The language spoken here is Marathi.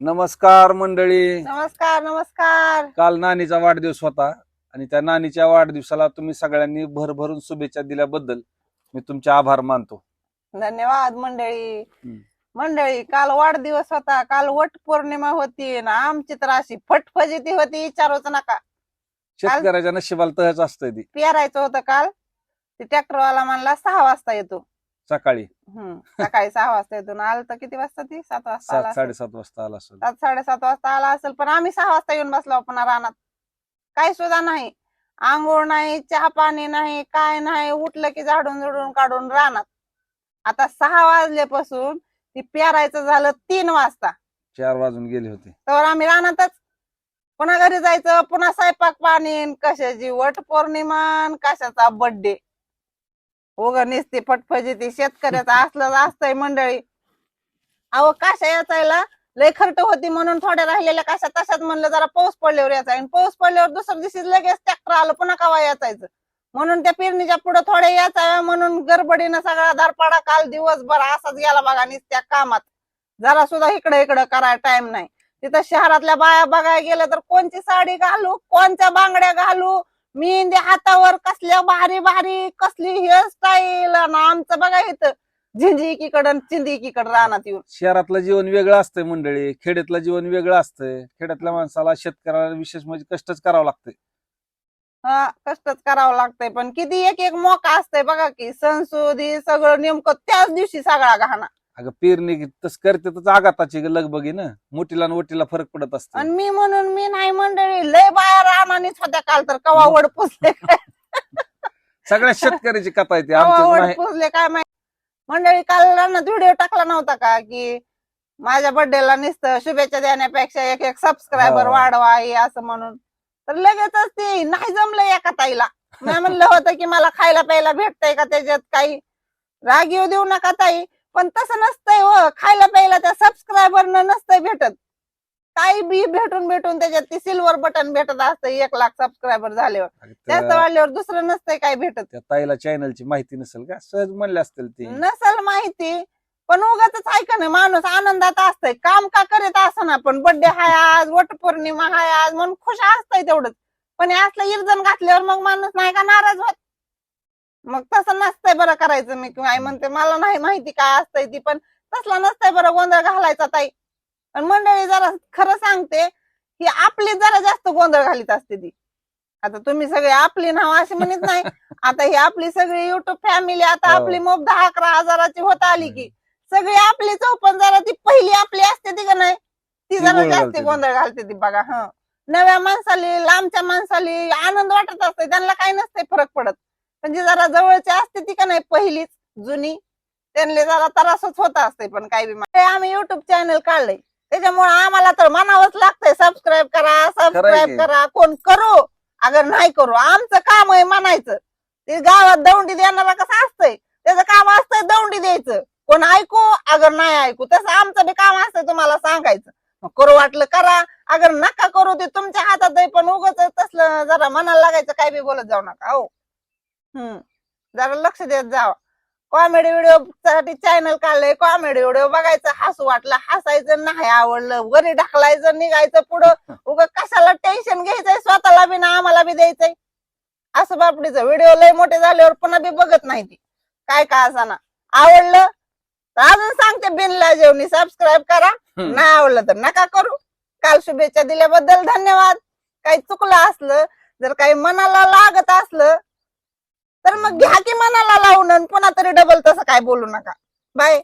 नमस्कार मंडळी. नमस्कार नमस्कार. काल नानीचा वाढदिवस होता आणि त्या नानीच्या वाढदिवसाला तुम्ही सगळ्यांनी भरभरून शुभेच्छा दिल्याबद्दल मी तुमचे आभार मानतो. धन्यवाद मंडळी. मंडळी काल वाढदिवस होता. काल वट पौर्णिमा होती ना आमची तर अशी फटफजिती होती विचारूच नका. शेतकऱ्याच्या नशिबाला तहच असतंय ती. पेरायचं होतं काल. ते ट्रॅक्टरवाला म्हणला सहा वाजता येतो. सकाळी. हम्म. सकाळी सहा वाजता येतो ना आलं तर किती वाजता ती? सात वाजता आला सात असेल. साडेसात वाजता आला असेल. सात साडेसात वाजता आला असेल पण आम्ही सहा वाजता येऊन बसलो पुन्हा रानात. काही सुद्धा नाही. आंघोळ नाही चहा पाणी नाही काय नाही उठलं की झाडून झुडून काढून रानात. आता सहा वाजल्यापासून ती पेरायचं झालं तीन वाजता. चार वाजून गेले होते. तर आम्ही रानातच. पुन्हा घरी जायचं पुन्हा स्वयंपाक पाणी कशाची वट पौर्णिमा न कशाचा बर्थडे उग निसते फटफजिती शेतकऱ्याचं असलं असतंय मंडळी. अहो काशा याचायला? लय खर्ट होती म्हणून थोड्या राहिलेल्या काशा? तशाच म्हणलं जरा पाऊस पडल्यावर याचा आणि पाऊस पडल्यावर दुसऱ्या दिवशी लगेच ट्रॅक्टर आलं पुन्हा कावा याचायचं? म्हणून त्या पेरणीच्या पुढे थोड्या याचा म्हणून गडबडीनं सगळा दारपाडा काल दिवसभर असाच गेला बघा निसत्या कामात. जरा सुद्धा इकडे इकडे करायला टाइम नाही. तिथं शहरातल्या बाया बघायला गेलं तर कोणची साडी घालू? कोणत्या बांगड्या घालू? मेहंदी हातावर कसल्या भारी भारी कसली हेअरस्टाईल आणि आमचं बघा इथं. झिंजी एकीकडं चिंदी एकीकडं रानात येऊन. शहरातलं जीवन वेगळं असतंय मंडळी. खेड्यातलं जीवन वेगळं असतंय. खेड्यातल्या माणसाला शेतकऱ्याला विशेष म्हणजे कष्टच करावं लागतंय. हा कष्टच करावं लागतंय. पण किती एक एक मोका असतंय बघा की सणसुदी सगळं नेमकं त्याच दिवशी सगळा गहाणा अगं पेरणी तस करते तर आघाताची लगबगी ना. मोठीला आणि ओटीला फरक पडत असतो. आणि मी म्हणून मी नाही मंडळी लय बाया रानानीच होत्या काल तर कवा वड पुसले. सगळ्या शेतकऱ्याची कथा आहे ती. कवा आमचीच वड नाही. पुसले काय माहिती? मंडळी काल रानात व्हिडिओ टाकला नव्हता का की माझ्या बर्थडेला नुसतं शुभेच्छा देण्यापेक्षा एक एक सबस्क्रायबर. वाढवा हे असं म्हणून. तर लगेचच ते नाही जमलं एका ताईला. मी म्हणलं होतं की मला खायला प्यायला भेटतंय का त्याच्यात काही? राग येऊ देऊ नका ताई. पण तसं नसतंय हो. खायला प्यायला त्या सबस्क्रायबर नसतंय भेटत. काही बी भेटून भेटून त्याच्यात ती सिल्वर बटन भेटत असतं. एक लाख सबस्क्रायबर झाल्यावर. अगं जास्त वाढल्यावर दुसरं नसतंय काय भेटत. त्या ताईला चॅनलची माहिती नसेल का? सहज म्हणले असतील ते. नसल माहिती. पण उगाच ऐका ना माणूस आनंदात असतंय. काम का करत ना पण बर्थडे हाय आज वटपौर्णिमा हाय आज म्हणून खुश असतंय तेवढंच. पण हे असलं इरजण घातल्यावर मग माणूस नाही का नाराज होत? मग तसं नसतंय बरं करायचं मी. किंवा आई म्हणते मला नाही माहिती काय असतंय ती पण तसलं नसतंय बरं गोंधळ घालायचा ताई. आणि मंडळी जरा खरं सांगते ही आपली जरा जास्त गोंधळ घालीत असते ती. आता तुम्ही सगळे आपली नाव अशी म्हणत नाही. आता ही आपली सगळी युट्यूब फॅमिली आता हो. आपली मोब दहा अकरा हजाराची होत आली की सगळी आपली चौपन जरा ती पहिली आपली असते ती का नाही? ती जरा जास्त. गोंधळ घालते ती बघा ह. नव्या माणसाली लांबच्या माणसाली आनंद वाटत असते त्यांना काही नसते फरक पडत. पण जी जरा जवळची असते ती का नाही पहिलीच जुनी. त्यांना जरा त्रासच होत असते पण काही बी आम्ही युट्यूब चॅनल काढलंय. त्याच्यामुळे आम्हाला तर म्हणावंच लागतंय सबस्क्राईब करा. सबस्क्राईब करा. कोण करू? अगर नाही करू आमचं काम आहे म्हणायचं. ते गावात दौंडी देणारा कसं असतंय? त्याचं काम असतंय दौंडी द्यायचं. कोण ऐकू अगर नाही ऐकू तसं आमचं बी काम असतंय तुम्हाला सांगायचं. मग करू वाटलं करा. अगर नका करू ते तुमच्या हातात आहे पण उगाच तसलं जरा मनाला लागायचं काय बी बोलत जाऊ नका हो. हम्म. जरा लक्ष देत जावा. कॉमेडी व्हिडिओ साठी चॅनल काढलंय कॉमेडी व्हिडिओ बघायचं हसू वाटलं हसायचं नाही आवडलं वरी ढकलायचं निघायचं पुढं. उग कशाला टेन्शन घ्यायचंय? स्वतःला बी ना आम्हाला बी द्यायचंय. असं बापडीचं व्हिडिओ लय मोठे झाल्यावर पुन्हा बी बघत नाही ती. काय का असाना. आवडलं? तर अजून सांगते बिनला जेवणी सबस्क्राईब करा. नाही आवडलं तर नका करू. काल शुभेच्छा दिल्याबद्दल धन्यवाद. काही चुकलं असलं जर काही मनाला लागत असलं तर मग घ्या की मनाला लावून आणि पुन्हा तरी डबल तसं काय बोलू नका. बाय